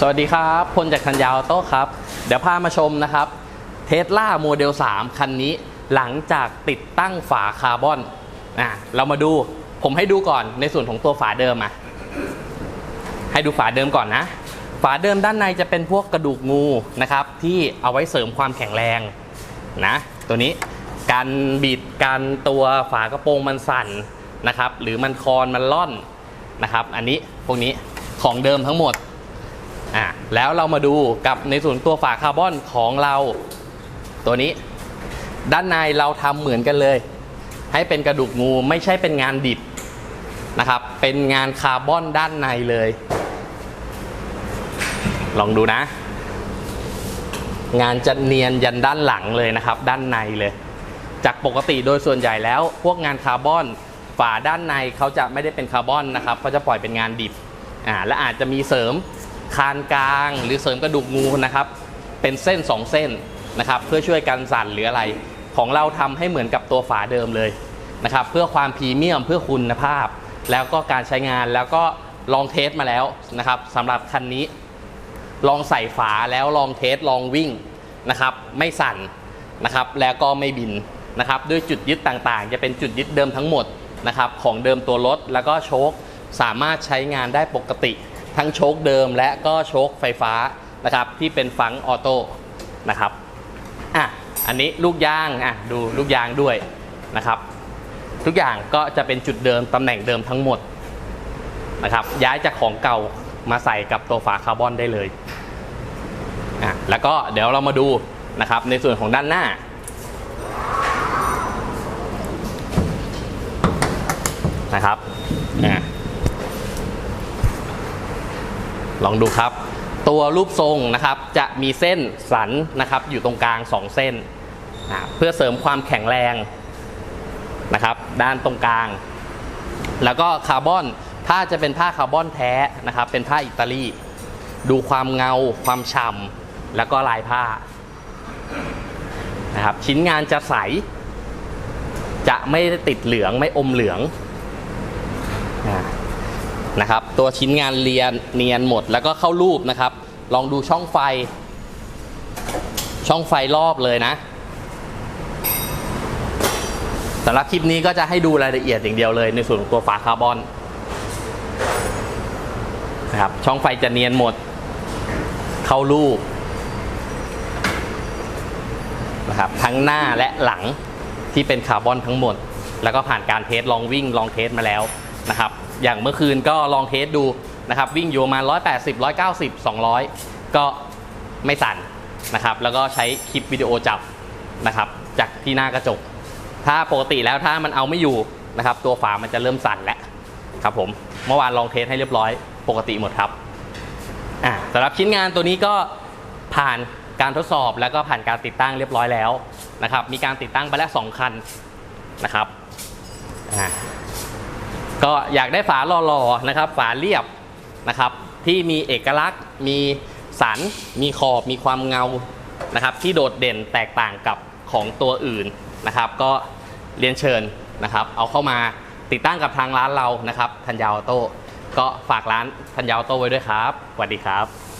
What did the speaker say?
สวัสดีครับพลจากทันยาวโต้ครับ เดี๋ยวพามาชมนะครับเทสลาโมเดล 3 คันนี้หลังจากติดตั้งฝาคาร์บอนอะเรามาดูผมให้ดูก่อนในส่วนของตัวฝาเดิมอะให้ดูฝาเดิมก่อนนะ ฝาเดิมด้านในจะเป็นพวกกระดูกงูนะครับ ที่เอาไว้เสริมความแข็งแรงนะ ตัวนี้การบิดการตัวฝากระโปรงมันสั่นนะครับ หรือมันคอนมันล่อนนะครับ อันนี้พวกนี้ของเดิมทั้งหมด อะแล้วเรามาดูกับในส่วนตัวฝาคาร์บอนของเราตัวนี้ ด้านในเราทำเหมือนกันเลย ให้เป็นกระดูกงูไม่ใช่เป็นงานดิบนะครับ เป็นงานคาร์บอนด้านในเลย ลองดูนะ งานจะเนียนยันด้านหลังเลยนะครับ ด้านในเลย จากปกติโดยส่วนใหญ่แล้ว พวกงานคาร์บอนฝาด้านในเขาจะไม่ได้เป็นคาร์บอนนะครับเขาจะปล่อยเป็นงานดิบอ่าและอาจจะมีเสริม คานกลางหรือเสริมกระดูกงูนะครับ เป็นเส้น 2 เส้นนะครับ เพื่อช่วยกันสั่นหรืออะไร ของเราทำให้เหมือนกับตัวฝาเดิมเลยนะครับ เพื่อความพรีเมียมเพื่อคุณภาพ แล้วก็การใช้งานแล้วก็ลองเทสมาแล้วนะครับสำหรับคันนี้ ลองใส่ฝาแล้วลองเทสลองวิ่งนะครับ ไม่สั่นนะครับ แล้วก็ไม่บินนะครับ ด้วยจุดยึดต่างๆ จะเป็นจุดยึดเดิมทั้งหมดนะครับ ของเดิมตัวรถแล้วก็โชคสามารถใช้งานได้ปกติ ทั้งโชคเดิมและก็โชคไฟฟ้านะครับที่เป็นฟังออโต้นะครับอะอันนี้ลูกยางอะดูลูกยางด้วยนะครับ ทุกอย่างก็จะเป็นจุดเดิมตำแหน่งเดิมทั้งหมดนะครับย้ายจากของเก่ามาใส่กับตัวฝาคาร์บอนได้เลยอะแล้วก็เดี๋ยวเรามาดูนะครับในส่วนของด้านหน้านะครับอะ ลองดูครับ ตัวรูปทรงนะครับจะมีเส้นสันนะครับ อยู่ตรงกลาง 2 เส้นอะเพื่อเสริมความแข็งแรงนะครับ ด้านตรงกลาง แล้วก็คาร์บอนถ้าจะเป็นผ้าคาร์บอนแท้นะครับ เป็นผ้าอิตาลี ดูความเงา ความฉ่ำแล้วก็ลายผ้านะครับ ชิ้นงานจะใส จะไม่ติดเหลืองไม่อมเหลืองอ่า นะครับ ตัวชิ้นงานเรียนเนียนหมดแล้วก็เข้ารูปนะครับ ลองดูช่องไฟ ช่องไฟรอบเลยนะสำหรับคลิปนี้ก็จะให้ดูรายละเอียดอย่างเดียวเลย ในส่วนของตัวฝาคาร์บอนนะครับช่องไฟจะเนียนหมด เข้ารูปนะครับทั้งหน้าและหลังที่เป็นคาร์บอนทั้งหมด แล้วก็ผ่านการเทสลองวิ่งลองเทสมาแล้วนะครับ อย่างเมื่อคืนก็ลองเทสดูนะครับ วิ่งอยู่ประมาณ180 190 200 ก็ไม่สั่นนะครับ แล้วก็ใช้คลิปวิดีโอจับนะครับ จากที่หน้ากระจก ถ้าปกติแล้วถ้ามันเอาไม่อยู่นะครับ ตัวฝามันจะเริ่มสั่นแล้วครับผมเมื่อวานลองเทสให้เรียบร้อยปกติหมดครับอะสำหรับชิ้นงานตัวนี้ก็ผ่านการทดสอบแล้วก็ผ่านการติดตั้งเรียบร้อยแล้วนะครับ มีการติดตั้งไปแล้วสองคันนะครับ ก็อยากได้ฝาหล่อๆนะครับ ฝาเรียบนะครับ ที่มีเอกลักษณ์ มีสัน มีขอบ มีความเงานะครับ ที่โดดเด่นแตกต่างกับของตัวอื่นนะครับ ก็เรียนเชิญนะครับ เอาเข้ามาติดตั้งกับทางร้านเรานะครับ ทันยาวโต้ก็ฝากร้านทันยาวโต้ไว้ด้วยครับสวัสดีครับ